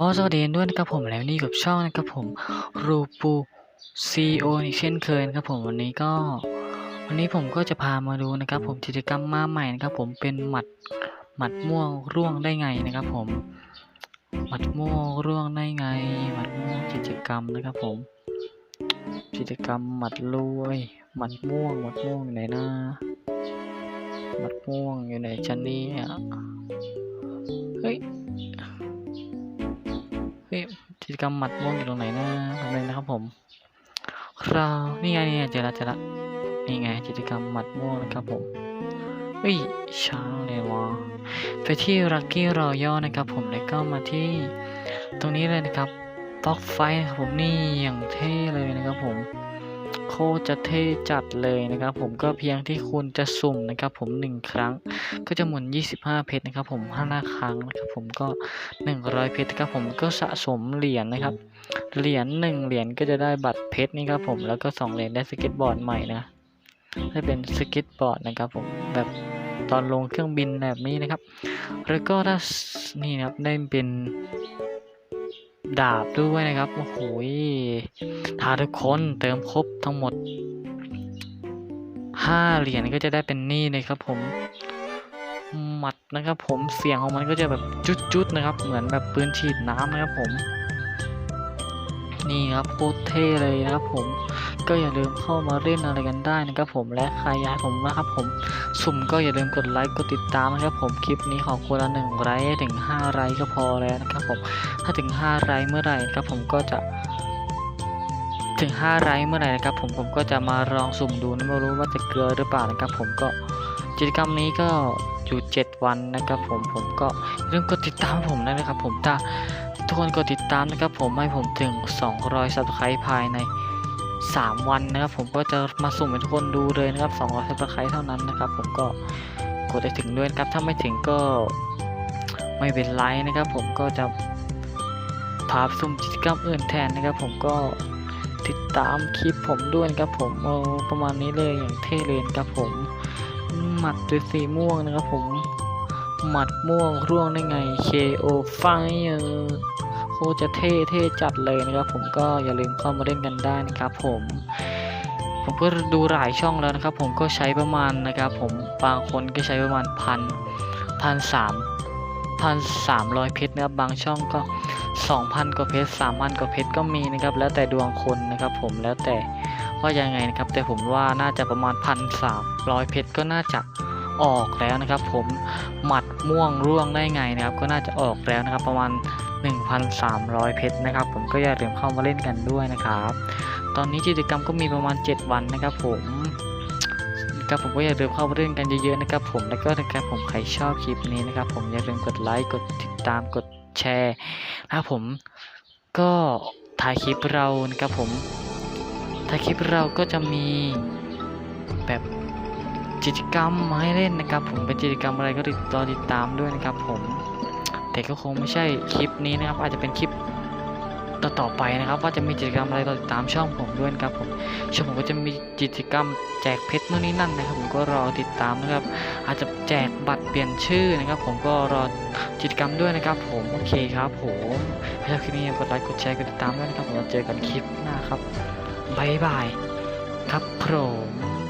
อ๋อสวัสดีด้วยนะครับผมแล้วนี่กับช่องนะครับผมรูปูซีโออีกเช่นเคยนะครับผมวันนี้ก็ วันนี้ผมก็จะพามาดูนะครับ ผมกิจกรรมมาใหม่นะครับ ผมเป็นหมัดหมัดม่วงร่วงได้ไงนะครับ ผมหมัดม่วงร่วงได้ไงหมัดม่วงกิจกรรมนะครับผม กิจกรรมหมัดรวยหมัดม่วงหมัดม่วงอยู่ไหนนะหมัดม่วงอยู่ไหนชั้นนี้อะ เฮ้ยกิจกรรมหมัดม่วงอยู่ตรงไหนนะทำไมนะครับผม เรานี่ไงนี่ไงเจอละเจอละนี่ไงกิจกรรมหมัดม่วงนะครับผมอุ้ยช้าเลยวะไปที่รักกี้รอย่อนะครับผมแล้วก็มาที่ตรงนี้เลยนะครับบล็อกไฟนะครับผมนี่อย่างเท่เลยนะครับผม คตรจะเท่จัดเลยนะครับ ผมก็เพียงที่คุณจะสุ่มนะครับ ผมหนึ่งครั้ง ก็จะหมุน 25 เพชรนะครับ ผม5ครั้งนะครับ ผมก็ 100 เพชรครับผมก็สะสมเหรียญนะครับ เหรียญ1เหรียญก็จะได้บัตรเพชรนี่ครับผมแล้วก็ 2 เหรียญได้สเก็ตบอร์ดใหม่นะให้เป็นสเก็ตบอร์ดนะครับ ผมแบบตอนลงเครื่องบินแบบนี้นะครับ แล้วก็ถ้านี่นะครับได้เป็น ดาบด้วยนะครับ โอ้โหถ้าทุกคนเติมครบทั้งหมด5เหรียญก็จะได้เป็นนี่นะครับผมหมัดนะครับผมเสียงของมันก็จะแบบจุดๆนะครับ เหมือนแบบปืนฉีดน้ำนะครับผม นี่ครับโคตรเท่เลยนะครับผมก็อย่าลืมเข้ามาเล่นอะไรกันได้นะครับผมและใครอยากผมนะครับผมสุ่มก็อย่าลืมกดไลค์กดติดตามนะครับผมคลิปนี้ขอคนละหนึ่งไลค์ถึงห้าไลค์ก็พอแล้วนะครับผมถ้าถึงห้าไลค์เมื่อไหร่นะครับผมก็จะถึง5ไลค์เมื่อไหร่นะครับผมผมก็จะมาลองสุ่มดูนะไม่รู้ว่าจะเกลือหรือเปล่านะครับผมก็กิจกรรมนี้ก็อยู่ 7 วันนะครับผมผมก็อย่าลืมกดติดตามผมด้นะครับผมถ้า ทุกคนกดติดตามนะครับผมให้ผมถึง 200 subscribe ภายใน 3 วันนะครับ ผมก็จะมาสุ่มให้ทุกคนดูเลยนะครับ 200 subscribe เท่านั้นนะครับ ผมก็กดได้ถึงด้วยครับ ถ้าไม่ถึงก็ไม่เป็นไรนะครับ ผมก็จะพาสุ่มกิจกรรมอื่นแทนนะครับ ผมก็ติดตามคลิปผมด้วยนะครับผมเออประมาณนี้เลยอย่างเท่เลยนะครับผม หมัดด้วยสีม่วงนะครับผม หมัดม่วงร่วงได้ไง KO Fire โคจะเท่เท่จัดเลยนะครับ ผมก็อย่าลืมเข้ามาเล่นกันได้นะครับ ผมผมก็ดูหลายช่องแล้วนะครับ ผมก็ใช้ประมาณนะครับ ผมบางคนก็ใช้ประมาณพันพันสามพันสามร้อยเพชรนะครับบางช่องก็สองพันกว่าเพชรสามพันกว่าเพชรก็มีนะครับ แล้วแต่ดวงคนนะครับ ผมแล้วแต่ว่ายังไงนะครับ แต่ผมว่าน่าจะประมาณพันสามร้อยเพชรก็น่าจะออกแล้วนะครับ ผมหมัดม่วงร่วงได้ไงนะครับ ก็น่าจะออกแล้วนะครับ ประมาณ 1,300 เพชรนะครับผมก็อย่าลืมเข้ามาเล่นกันด้วยนะครับ ตอนนี้กิจกรรมก็มีประมาณ 7 วันนะครับผมนะครับผมก็อย่าลืมเข้ามาเล่นกันเยอะๆนะครับผมแล้วก็นะครับผมใครชอบคลิปนี้นะครับ ผมอย่าลืมกดไลค์กดติดตามกดแชร์นะครับผมก็ถ่ายคลิปเรานะครับผมถ้ายคลิปเราก็จะมีแบบกิจกรรมมาให้เล่นนะครับ ผมเป็นกิจกรรมอะไรก็ติดต่อติดตามด้วยนะครับผม แต่ก็คงไม่ใช่คลิปนี้นะครับ อาจจะเป็นคลิปต่อไปนะครับ ว่าจะมีกิจกรรมอะไรต่อติดตามช่องผมด้วยครับผมช่องผมก็จะมีกิจกรรมแจกเพชรนู่นนี่นั่นนะครับ ผมก็รอติดตามนะครับ อาจจะแจกบัตรเปลี่ยนชื่อนะครับ ผมก็รอกิจกรรมด้วยนะครับ ผมโอเคครับผมถ้าชอบคลิปนี้กดไลค์กดแชร์กดติดตามด้วยนะครับผมเราเจอกันคลิปหน้าครับบ๊ายบายครับผม